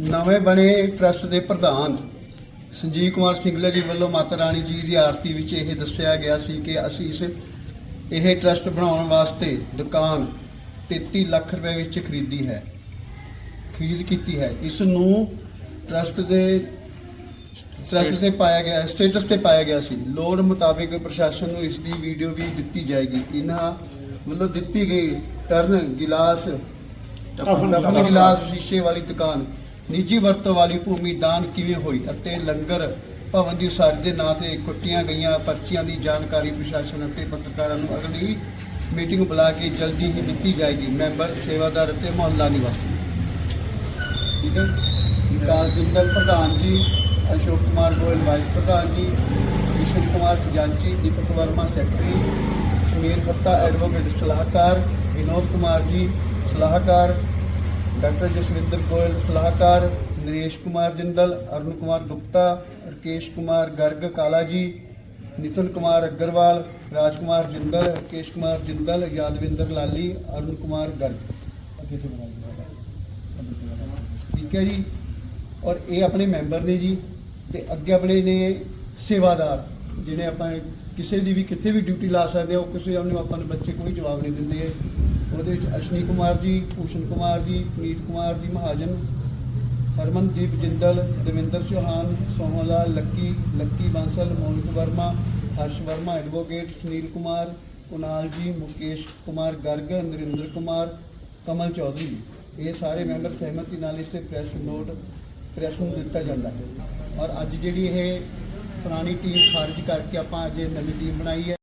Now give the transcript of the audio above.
ਨਵੇਂ ਬਣੇ ਟਰੱਸਟ ਦੇ ਪ੍ਰਧਾਨ ਸੰਜੀਵ ਕੁਮਾਰ ਸਿੰਗਲਾ ਜੀ ਵੱਲੋਂ ਮਾਤਾ ਰਾਣੀ ਜੀ ਦੀ ਆਰਤੀ ਵਿੱਚ ਇਹ ਦੱਸਿਆ ਗਿਆ ਸੀ ਕਿ ਅਸੀਂ ਇਸ ਇਹ ਟਰੱਸਟ ਬਣਾਉਣ ਵਾਸਤੇ ਦੁਕਾਨ 33 ਲੱਖ ਰੁਪਏ ਵਿੱਚ ਖਰੀਦੀ ਹੈ ਖਰੀਦ ਕੀਤੀ ਹੈ। ਇਸ ਨੂੰ ਟਰੱਸਟ ਦੇ ਟਰੱਸਟ ਤੇ ਪਾਇਆ ਗਿਆ ਸਟੇਟਸ ਤੇ ਪਾਇਆ ਗਿਆ ਸੀ। ਲੋੜ ਮੁਤਾਬਿਕ ਪ੍ਰਸ਼ਾਸਨ ਨੂੰ ਇਸ ਦੀ ਵੀਡੀਓ ਵੀ ਦਿੱਤੀ ਜਾਏਗੀ। ਇਹਨਾਂ ਵੱਲੋਂ ਦਿੱਤੀ ਗਈ ਟਰਨ ਗਿਲਾਸ ਟਫਨ ਗਿਲਾਸ ਸ਼ੀਸ਼ੇ ਵਾਲੀ ਦੁਕਾਨ ਨਿੱਜੀ ਵਰਤੋਂ ਵਾਲੀ ਭੂਮੀ ਦਾਨ ਕਿਵੇਂ ਹੋਈ ਅਤੇ ਲੰਗਰ ਭਵਨ ਦੀ ਉਸਾਰੀ ਦੇ ਨਾਂ ਤੇ ਕੁੱਟੀਆਂ ਗਈਆਂ ਪਰਚੀਆਂ ਦੀ ਜਾਣਕਾਰੀ ਪ੍ਰਸ਼ਾਸਨ ਅਤੇ ਪੱਤਰਕਾਰਾਂ ਨੂੰ ਅਗਲੀ ਮੀਟਿੰਗ ਬੁਲਾ ਕੇ ਜਲਦੀ ਹੀ ਦਿੱਤੀ ਜਾਏਗੀ। ਮੈਂਬਰ, ਸੇਵਾਦਾਰ ਅਤੇ ਮੁਹੱਲਾ ਨਿਵਾਸੀ। ਠੀਕ ਹੈ ਵਿਕਾਸ ਜਿੰਦਲ ਪ੍ਰਧਾਨ ਜੀ, ਅਸ਼ੋਕ ਕੁਮਾਰ ਗੋਇਲ ਵਾਈਸ ਪ੍ਰਧਾਨ ਜੀ ਵਿਸ਼ਨ ਕੁਮਾਰ ਖਜ਼ਾਨਚੀ ਦੀਪਕ ਵਰਮਾ ਸੈਕਟਰੀ, ਸੁਨੀਲ ਫੱਤਾ ਐਡਵੋਕੇਟ ਸਲਾਹਕਾਰ, ਵਿਨੋਦ ਕੁਮਾਰ ਜੀ, ਸਲਾਹਕਾਰ ਡਾਕਟਰ ਜਸਵਿੰਦਰ ਗੋਇਲ, ਸਲਾਹਕਾਰ ਨਰੇਸ਼ ਕੁਮਾਰ ਜਿੰਦਲ, ਅਰੁਣ ਕੁਮਾਰ ਗੁਪਤਾ, ਰਕੇਸ਼ ਕੁਮਾਰ ਗਰਗ ਕਾਲਾ ਜੀ ਨਿਤਨ ਕੁਮਾਰ ਅਗਰਵਾਲ ਰਾਜ ਕੁਮਾਰ ਜਿੰਦਲ, ਰਕੇਸ਼ ਕੁਮਾਰ ਜਿੰਦਲ, ਯਾਦਵਿੰਦਰ ਲਾਲੀ, ਅਰੁਣ ਕੁਮਾਰ ਗਰਗ। ਅੱਗੇ ਸੇ ਠੀਕ ਹੈ ਜੀ? ਔਰ ਇਹ ਆਪਣੇ ਮੈਂਬਰ ਨੇ ਜੀ, ਤੇ ਅੱਗੇ ਆਪਣੇ ਨੇ ਸੇਵਾਦਾਰ, ਜਿਹਨੇ ਆਪਾਂ ਕਿਸੇ ਦੀ ਵੀ ਕਿੱਥੇ ਵੀ ਡਿਊਟੀ ਲਾ ਸਕਦੇ ਆ ਉਹ ਕਿਸੇ ਨੂੰ ਆਪਾਂ ਨੂੰ ਬੱਚੇ ਕੋਈ ਜਵਾਬ ਨਹੀਂ ਦਿੰਦੇ। ਉਹਦੇ ਵਿੱਚ ਅਸ਼ਨੀ ਕੁਮਾਰ ਜੀ, ਭੂਸ਼ਣ ਕੁਮਾਰ ਜੀ ਪ੍ਰੀਤ ਕੁਮਾਰ ਜੀ, ਮਹਾਜਨ, ਹਰਮਨਦੀਪ ਜਿੰਦਲ, ਦਵਿੰਦਰ ਚੌਹਾਨ ਸੋਹਣ ਲਾਲ ਲੱਕੀ ਲੱਕੀ ਬਾਂਸਲ ਮੋਨਿਕ ਵਰਮਾ, ਹਰਸ਼ ਵਰਮਾ ਐਡਵੋਕੇਟ ਸੁਨੀਲ ਕੁਮਾਰ, ਕੁਨਾਲ ਜੀ, ਮੁਕੇਸ਼ ਕੁਮਾਰ ਗਰਗ, ਨਰਿੰਦਰ ਕੁਮਾਰ, ਕਮਲ ਚੌਧਰੀ। ਇਹ ਸਾਰੇ ਮੈਂਬਰ ਸਹਿਮਤੀ ਨਾਲ ਇਸ ਤੇ ਪ੍ਰੈਸ ਨੋਟ ਪ੍ਰੈਸ ਨੂੰ ਦਿੱਤਾ ਜਾਂਦਾ ਹੈ। ਔਰ ਅੱਜ ਜਿਹੜੀ ਇਹ ਪੁਰਾਣੀ ਟੀਮ ਖਾਰਜ ਕਰਕੇ ਆਪਾਂ ਅੱਜ ਇਹ ਨਵੀਂ ਟੀਮ ਬਣਾਈ ਹੈ।